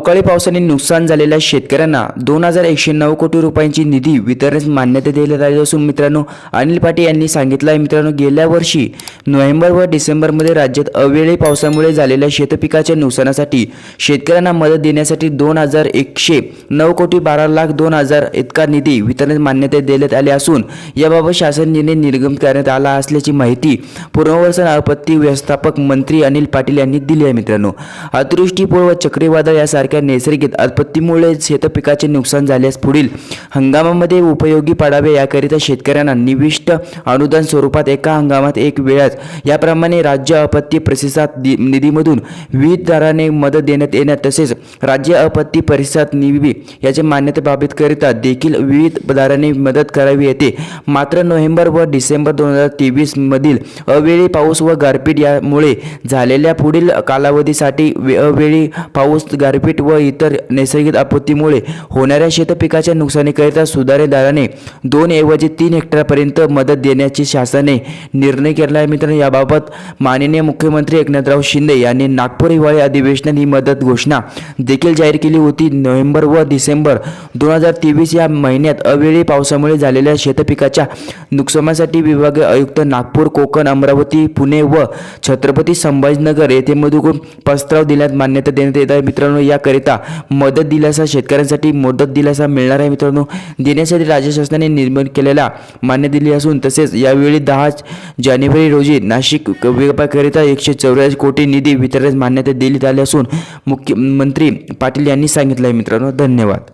अवकाळी पावसाने नुकसान झालेल्या शेतकऱ्यांना दोन हजार एकशे नऊ कोटी रुपयांची निधी वितरण मान्यता देण्यात आली असून मित्रांनो अनिल पाटील यांनी सांगितलं आहे मित्रांनो गेल्या वर्षी नोव्हेंबर व डिसेंबरमध्ये राज्यात अवेळी पावसामुळे झालेल्या शेतपिकाच्या नुकसानासाठी शेतकऱ्यांना मदत देण्यासाठी दोन हजार एकशे नऊ कोटी बारा लाख दोन हजार इतका निधी वितरण मान्यता देण्यात आली असून याबाबत शासन निर्णय निर्गम करण्यात आला असल्याची माहिती पुनर्वसन आपत्ती व्यवस्थापक मंत्री अनिल पाटील यांनी दिली आहे मित्रांनो. अतिवृष्टी चक्रीवादळ चक्रीवादळ यासारख्या नैसर्गिक आपत्तीमुळे शेतपिकाचे नुकसान झाल्यास पुढील हंगामामध्ये उपयोगी पडावे याकरिता शेतकऱ्यांना निविष्ट अनुदान स्वरूपात एका हंगामात एक वेळाच. याप्रमाणे राज्य आपत्ती प्रतिसाद दि- निधीमधून विविध दराने मदत देण्यात येण्यात तसेच राज्य आपत्ती प्रतिसाद निधी मान्यता मान्यतेबाबत करिता देखील विविध दराने मदत करावी येते. मात्र नोव्हेंबर व डिसेंबर दोन हजार तेवीस मधील अवेळी पाऊस व गारपीट यामुळे झालेल्या पुढील कालावधीसाठी वे- अवेळी पाऊस गारपीट व इतर नैसर्गिक आपत्तीमुळे होणाऱ्या शेतपिकाच्या नुकसानी सुधारे सुधारेदाराने दोन ऐवजी तीन हेक्टरपर्यंत मदत देण्याची शासनाने निर्णय केला आहे. मित्रांनो याबाबत माननीय मुख्यमंत्री एकनाथराव शिंदे यांनी नागपूर हिवाळी अधिवेशनात ही मदत घोषणा देखील जाहीर केली होती. नोव्हेंबर व डिसेंबर दोन हजार तेवीस या महिन्यात अवेळी पावसामुळे झालेल्या शेतपिकाच्या नुकसानासाठी विभागीय आयुक्त नागपूर कोकण अमरावती पुणे व छत्रपती संभाजीनगर येथे मधून प्रस्ताव दिल्यात मान्यता देण्यात येत आहे. मित्रांनो याकरिता मदत दिलासा शेतकऱ्यांसाठी मदत दिलासा मिळणार आहे. मित्रांनो देण्यासाठी राज्य शासनाने निर्माण केलेला मान्य दिली असून तसेच यावेळी दहा जानेवारी रोजी नाशिक विभागाकरिता एकशे चौऱ्याऐंशी कोटी निधी वितरणास मान्यता देण्यात आली असून मुख्यमंत्री पाटील यांनी सांगितलं आहे मित्रांनो. धन्यवाद.